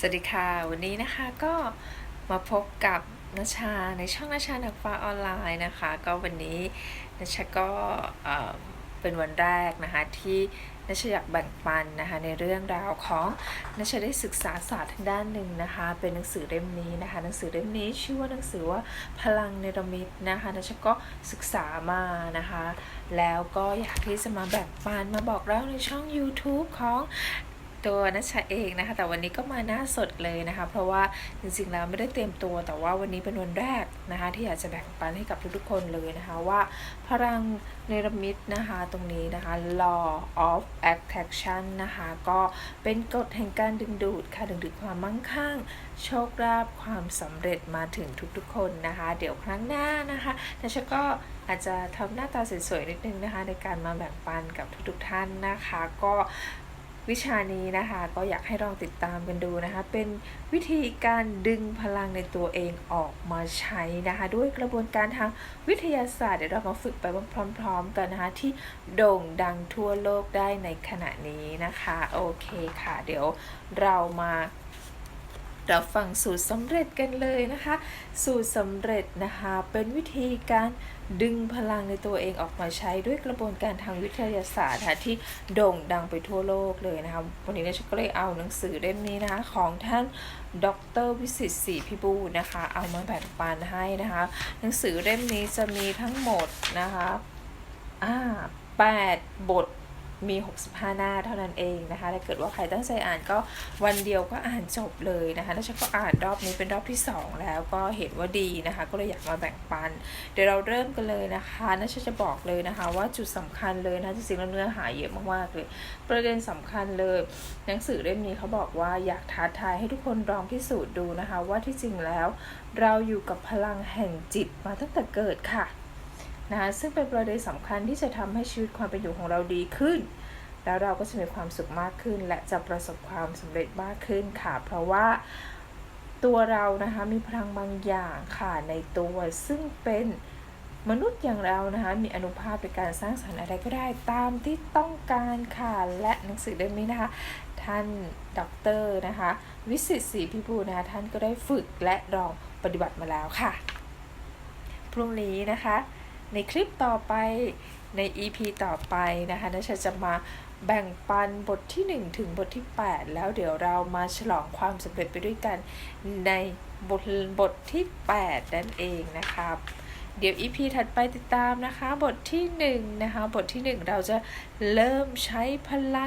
สวัสดีค่ะ วันนี้นะคะก็มาพบกับนชาในช่องนชาหนักฟ้าออนไลน์นะคะ ก็วันนี้นชาก็เอ่อเป็นวันแรกนะคะที่นชาอยากแบ่งปันนะคะในเรื่องราวของนชาได้ศึกษาศาสตร์ทางด้านหนึ่งนะคะ เป็นหนังสือเล่มนี้นะคะหนังสือเล่มนี้ชื่อว่าหนังสือว่าพลังเนรมิตนะคะนชาก็ศึกษามานะคะ แล้วก็อยากที่จะมาแบ่งปันมาบอกเล่าในช่อง YouTube ของ ตัวนัชชาเองนะคะ แต่วันนี้ก็มาหน้าสดเลยนะคะ เพราะว่าจริงๆแล้วไม่ได้เตรียมตัว แต่ว่าวันนี้เป็นวันแรกนะคะ ที่อยากจะแบ่งปันให้กับทุกๆคนเลยนะคะ ว่าพลังเนรมิตนะคะตรงนี้นะคะ law of attraction นะคะ ก็เป็นกฎแห่งการดึงดูดค่ะดึงดูดความมั่งคั่ง โชคลาภความสำเร็จมาถึงทุกๆคนนะคะ เดี๋ยวครั้งหน้านะคะนัชก็อาจจะทำหน้าตาสวยๆนิดนึงนะคะ ในการมาแบ่งปันกับทุกๆท่านนะคะ ก็ วิชานี้นะคะก็อยากให้ลองติดตามกันดูนะคะ เป็นวิธีการดึงพลังในตัวเองออกมาใช้นะคะ ด้วยกระบวนการทางวิทยาศาสตร์เดี๋ยวเรามาฝึกไปพร้อม ๆ กันนะคะที่โด่งดังทั่วโลกได้ในขณะนี้นะคะ โอเคค่ะ เดี๋ยวเรามา เราฟังสูตรสำเร็จกันเลยนะคะ สูตรสำเร็จนะคะเป็นวิธีการดึงพลังในตัวเองออกมาใช้ด้วยกระบวนการทางวิทยาศาสตร์ะะที่โด่งดังไปทั่วโลกเลยนะคะวันนี้เนี่ยฉันก็เลยเอาหนังสือเล่มนี้นะคะของท่านดรวิสิตศรีพิบูลนะคะ เอามาแบ่งปันให้นะคะ หนังสือเล่มนี้จะมีทั้งหมดนะคะอ่าแปดบท มี 65 หน้าเท่านั้นเองนะคะถ้าเกิดว่าใครตั้งใจอ่านก็วันเดียวก็อ่านจบเลยนะคะแล้วฉันก็อ่านรอบนี้เป็นรอบที่ 2 แล้วก็เห็นว่าดีนะคะ ก็เลยอยากมาแบ่งปัน เดี๋ยวเราเริ่มกันเลยนะคะน่าจะบอกเลยนะคะ ว่าจุดสำคัญเลยนะจริงๆแล้วเนื้อหาเยอะมากๆเลย ประเด็นสำคัญเลยหนังสือเล่มนี้เขาบอกว่าอยากท้าทายให้ทุกคนลองพิสูจน์ดูนะคะ ว่าที่จริงแล้ว เราอยู่กับพลังแห่งจิตมาตั้งแต่เกิดค่ะ นะคะซึ่งเป็นประเด็นสำคัญที่จะทำให้ชีวิตความเป็นอยู่ของเราดีขึ้น แล้วเราก็จะมีความสุขมากขึ้น และจะประสบความสำเร็จมากขึ้นค่ะ เพราะว่าตัวเรานะคะมีพลังบางอย่างค่ะในตัวซึ่งเป็นมนุษย์อย่างเรานะคะมีอนุภาพในการสร้างสรรค์อะไรก็ได้ตามที่ต้องการค่ะและหนังสือเล่มนี้นะคะ ท่านด็อกเตอร์นะคะวิสิตศรีพิบูลนะคะท่านก็ได้ฝึกและลองปฏิบัติมาแล้วค่ะ พรุ่งนี้นะคะ ในคลิปต่อไปใน EP ต่อไปนะคะนัชจะมาแบ่งปันบทที่ 1 ถึงบทที่ 8 แล้วเดี๋ยวเรามาฉลองความสำเร็จไปด้วยกันในบทบทที่ 8 นั่นเองนะครับเดี๋ยว EP ถัดไปติดตามนะคะ บทที่1นะคะ บทที่ 1 เราจะเริ่มใช้พลัง